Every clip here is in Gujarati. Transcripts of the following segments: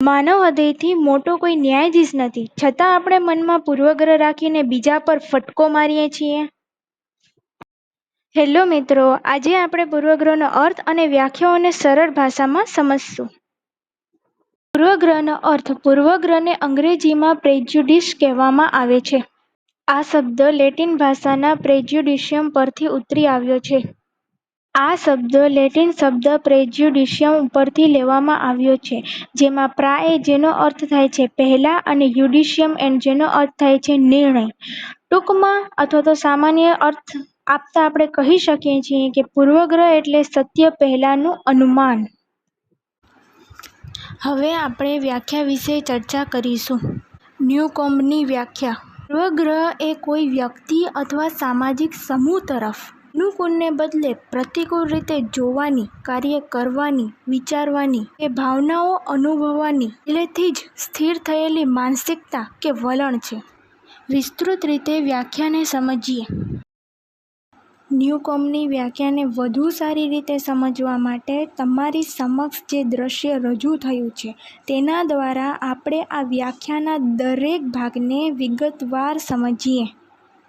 માનવ હૃદયથી મોટો કોઈ ન્યાયાધીશ નથી, છતાં આપણે મનમાં પૂર્વગ્રહ રાખીને બીજા પર ફટકો મારીએ છીએ. હેલો મિત્રો, આજે આપણે પૂર્વગ્રહનો અર્થ અને વ્યાખ્યાઓને સરળ ભાષામાં સમજશું પૂર્વગ્રહનો અર્થ પૂર્વગ્રહને અંગ્રેજીમાં પ્રેજ્યુડિશ કહેવામાં આવે છે. આ શબ્દ લેટિન ભાષાના પ્રેજ્યુડિશિયમ પરથી ઉતરી આવ્યો છે. આ શબ્દ લેટિન શબ્દ પ્રેજ્યુડિશિયમ પરથી લેવામાં આવ્યો છે, જેમાં પ્રાએ જેનો અર્થ થાય છે પહેલા અને યુડિશિયમ એન્ડ જેનો અર્થ થાય છે નિર્ણય. ટૂંકમાં અથવા તો સામાન્ય અર્થ આપતા આપણે કહી શકીએ છીએ કે પૂર્વગ્રહ એટલે સત્ય પહેલાંનું અનુમાન. હવે આપણે વ્યાખ્યા વિશે ચર્ચા કરીશું. ન્યૂકોમ્બની વ્યાખ્યા પૂર્વગ્રહ એ કોઈ વ્યક્તિ અથવા સામાજિક સમૂહ તરફ અનુકૂળને બદલે પ્રતિકૂળ રીતે જોવાની, કાર્ય કરવાની, વિચારવાની કે ભાવનાઓ અનુભવવાની પહેલેથી જ સ્થિર થયેલી માનસિકતા કે વલણ છે. વિસ્તૃત રીતે વ્યાખ્યાને સમજીએ. ન્યૂકોમની વ્યાખ્યાને વધુ સારી રીતે સમજવા માટે તમારી સમક્ષ જે દૃશ્ય રજૂ થયું છે તેના દ્વારા આપણે આ વ્યાખ્યાના દરેક ભાગને વિગતવાર સમજીએ.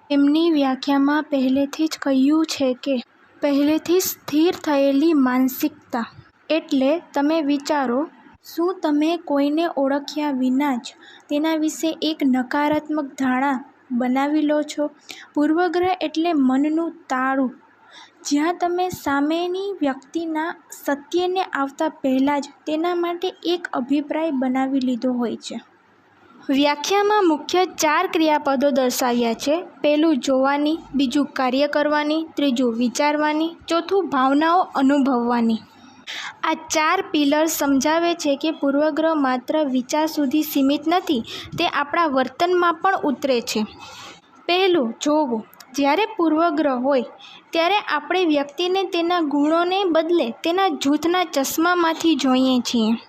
તેમની વ્યાખ્યામાં પહેલેથી જ કહ્યું છે કે પહેલેથી સ્થિર થયેલી માનસિકતા એટલે તમે વિચારો, શું તમે કોઈને ઓળખ્યા વિના જ તેના વિશે એક નકારાત્મક ધારણા બનાવી લો છો? પૂર્વગ્રહ એટલે મનનું તાળું જ્યાં તમે સામેની વ્યક્તિના સત્યને આવતા પહેલાં જ તેના માટે એક અભિપ્રાય બનાવી લીધો હોય છે. વ્યાખ્યામાં મુખ્ય ચાર ક્રિયાપદો દર્શાવ્યા છે. પહેલું જોવાની, બીજું કાર્ય કરવાની, ત્રીજું વિચારવાની, ચોથું ભાવનાઓ અનુભવવાની. આ ચાર પિલર્સ સમજાવે છે કે પૂર્વગ્રહ માત્ર વિચાર સુધી સીમિત નથી, તે આપણા વર્તનમાં પણ ઉતરે છે. પહેલું જોવું, જ્યારે પૂર્વગ્રહ હોય ત્યારે આપણે વ્યક્તિને તેના ગુણોને બદલે તેના જૂથના ચશ્મામાંથી જોઈએ છીએ.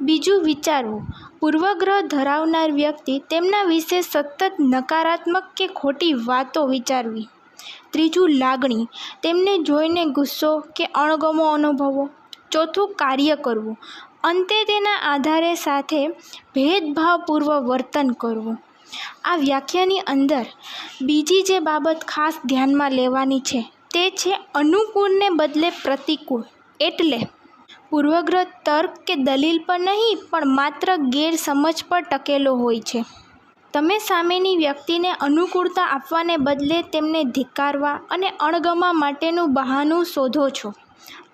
બીજું વિચારવું, પૂર્વગ્રહ ધરાવનાર વ્યક્તિ તેમના વિશે સતત નકારાત્મક કે ખોટી વાતો વિચારવી. ત્રીજું લાગણી, તેમને જોઈને ગુસ્સો કે અણગમો અનુભવો ચોથું કાર્ય કરવું, અંતે તેના આધારે સાથે ભેદભાવપૂર્વ વર્તન કરવું. આ વ્યાખ્યાની અંદર બીજી જે બાબત ખાસ ધ્યાનમાં લેવાની છે તે છે અનુકૂળને બદલે પ્રતિકૂળ. એટલે પૂર્વગ્રહ તર્ક કે દલીલ પર નહીં પણ માત્ર ગેરસમજ પર ટકેલો હોય છે. તમે સામેની વ્યક્તિને અનુકૂળતા આપવાને બદલે તેમને ધિક્કારવા અને અણગમવા માટેનું બહાનું શોધો છો.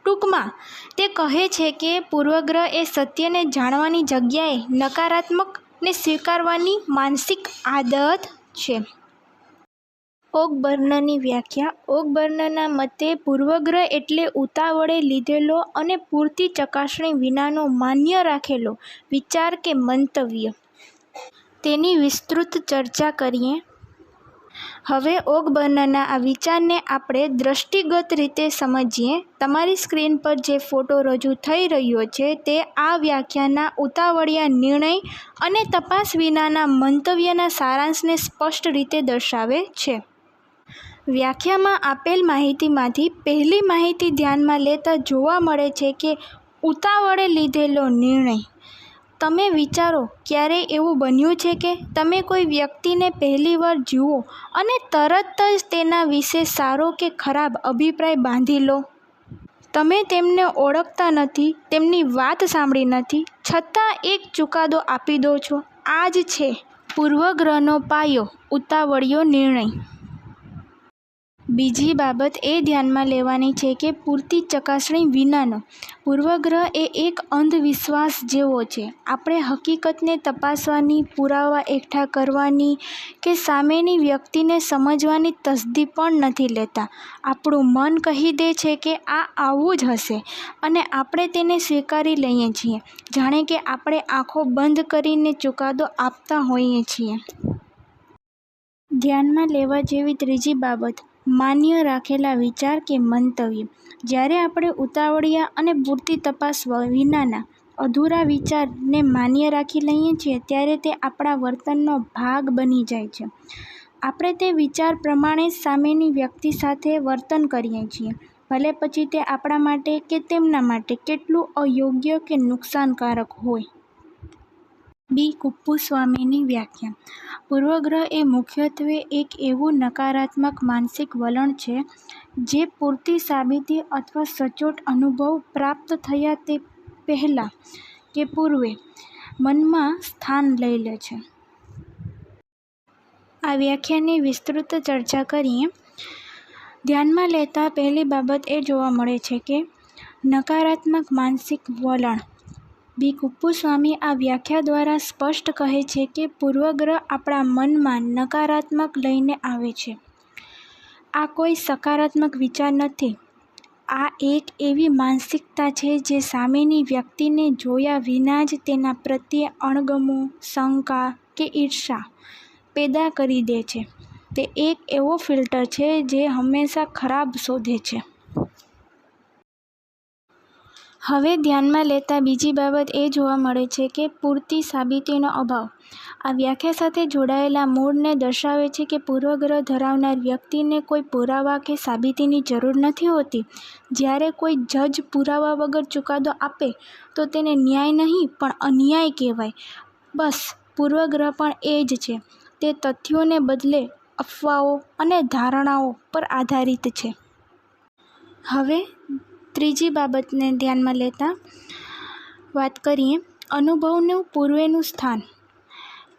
ટૂંકમાં, તે કહે છે કે પૂર્વગ્રહ એ સત્યને જાણવાની જગ્યાએ નકારાત્મકને સ્વીકારવાની માનસિક આદત છે. ઓકબર્નની વ્યાખ્યા ઓકબર્નના મતે પૂર્વગ્રહ એટલે ઉતાવળે લીધેલો અને પૂરતી ચકાસણી વિનાનો માન્ય રાખેલો વિચાર કે મંતવ્ય. તેની વિસ્તૃત ચર્ચા કરીએ. હવે ઓકબર્નના આ વિચારને આપણે દૃષ્ટિગત રીતે સમજીએ. તમારી સ્ક્રીન પર જે ફોટો રજૂ થઈ રહ્યો છે તે આ વ્યાખ્યાના ઉતાવળિયા નિર્ણય અને તપાસ વિનાના મંતવ્યના સારાંશને સ્પષ્ટ રીતે દર્શાવે છે. વ્યાખ્યામાં આપેલ માહિતીમાંથી પહેલી માહિતી ધ્યાનમાં લેતા જોવા મળે છે કે ઉતાવળે લીધેલો નિર્ણય. તમે વિચારો ક્યારેય એવું બન્યું છે કે તમે કોઈ વ્યક્તિને પહેલીવાર જુઓ અને તરત જ તેના વિશે સારો કે ખરાબ અભિપ્રાય બાંધી લો? તમે તેમને ઓળખતા નથી, તેમની વાત સાંભળી નથી, છતાં એક ચુકાદો આપી દો છો. આ જ છે પૂર્વગ્રહનો પાયો ઉતાવળિયો નિર્ણય. બીજી બાબત એ ધ્યાનમાં લેવાની છે કે પૂરતી ચકાસણી વિનાનો. પૂર્વગ્રહ એ એક અંધવિશ્વાસ જેવો છે. આપણે હકીકતને તપાસવાની, પુરાવા એકઠા કરવાની કે સામેની વ્યક્તિને સમજવાની તસદી પણ નથી લેતા. આપણું મન કહી દે છે કે આ આવું જ હશે અને આપણે તેને સ્વીકારી લઈએ છીએ, જાણે કે આપણે આંખો બંધ કરીને ચુકાદો આપતા હોઈએ છીએ. ધ્યાનમાં લેવા જેવી ત્રીજી બાબત માન્ય રાખેલા વિચાર કે મંતવ્ય. જ્યારે આપણે ઉતાવળિયા અને પૂરતી તપાસ વિનાના અધૂરા વિચારને માન્ય રાખી લઈએ છીએ ત્યારે તે આપણા વર્તનનો ભાગ બની જાય છે. આપણે તે વિચાર પ્રમાણે સામેની વ્યક્તિ સાથે વર્તન કરીએ છીએ, ભલે પછી તે આપણા માટે કે તેમના માટે કેટલું અયોગ્ય કે નુકસાનકારક હોય. બી કુપ્પુસ્વામીની વ્યાખ્યા પૂર્વગ્રહ એ મુખ્યત્વે એક એવું નકારાત્મક માનસિક વલણ છે, જે પૂરતી સાબિતી અથવા સચોટ અનુભવ પ્રાપ્ત થયા તે પહેલાં કે પૂર્વે મનમાં સ્થાન લઈ લે છે. આ વ્યાખ્યાની વિસ્તૃત ચર્ચા કરીએ. ધ્યાનમાં લેતા પહેલી બાબત એ જોવા મળે છે કે નકારાત્મક માનસિક વલણ. બી કુપ્પુસ્વામી આ વ્યાખ્યા દ્વારા સ્પષ્ટ કહે છે કે પૂર્વગ્રહ આપણા મનમાં નકારાત્મક લઈને આવે છે. આ કોઈ સકારાત્મક વિચાર નથી. આ એક એવી માનસિકતા છે જે સામેની વ્યક્તિને જોયા વિના જ તેના પ્રત્યે અણગમો, શંકા કે ઈર્ષા પેદા કરી દે છે. તે એક એવો ફિલ્ટર છે જે હંમેશા ખરાબ શોધે છે. હવે ધ્યાનમાં લેતા બીજી બાબત એ જોવા મળે છે કે પૂરતી સાબિતીનો અભાવ. આ વ્યાખ્યા સાથે જોડાયેલા મૂળને દર્શાવે છે કે પૂર્વગ્રહ ધરાવનાર વ્યક્તિને કોઈ પુરાવા કે સાબિતીની જરૂર નથી હોતી. જ્યારે કોઈ જજ પુરાવા વગર ચુકાદો આપે, તો તેને ન્યાય નહીં, પણ અન્યાય કહેવાય. બસ, પૂર્વગ્રહ પણ એ જ છે. તે તથ્યોને બદલે અફવાઓ અને ધારણાઓ પર આધારિત છે. હવે ત્રીજી બાબતને ધ્યાનમાં લેતા વાત કરીએ અનુભવનું પૂર્વેનું સ્થાન.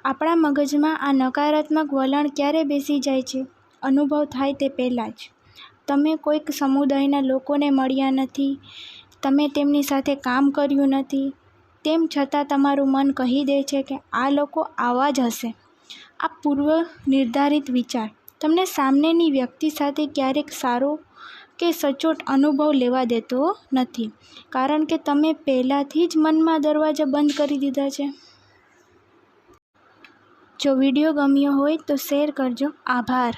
આપણા મગજમાં આ નકારાત્મક વલણ ક્યારે બેસી જાય છે? અનુભવ થાય તે પહેલાં જ. તમે કોઈક સમુદાયના લોકોને મળ્યા નથી, તમે તેમની સાથે કામ કર્યું નથી, તેમ છતાં તમારું મન કહી દે છે કે આ લોકો આવા જ હશે. આ પૂર્વનિર્ધારિત વિચાર તમને સામેની વ્યક્તિ સાથે ક્યારેક સારો કે સચોટ અનુભવ લેવા દેતો નથી કારણ કે તમે પહેલાંથી જ મનમાં દરવાજા બંધ કરી દીધા છે. જો વીડિયો ગમ્યો હોય તો શેર કરજો. આભાર.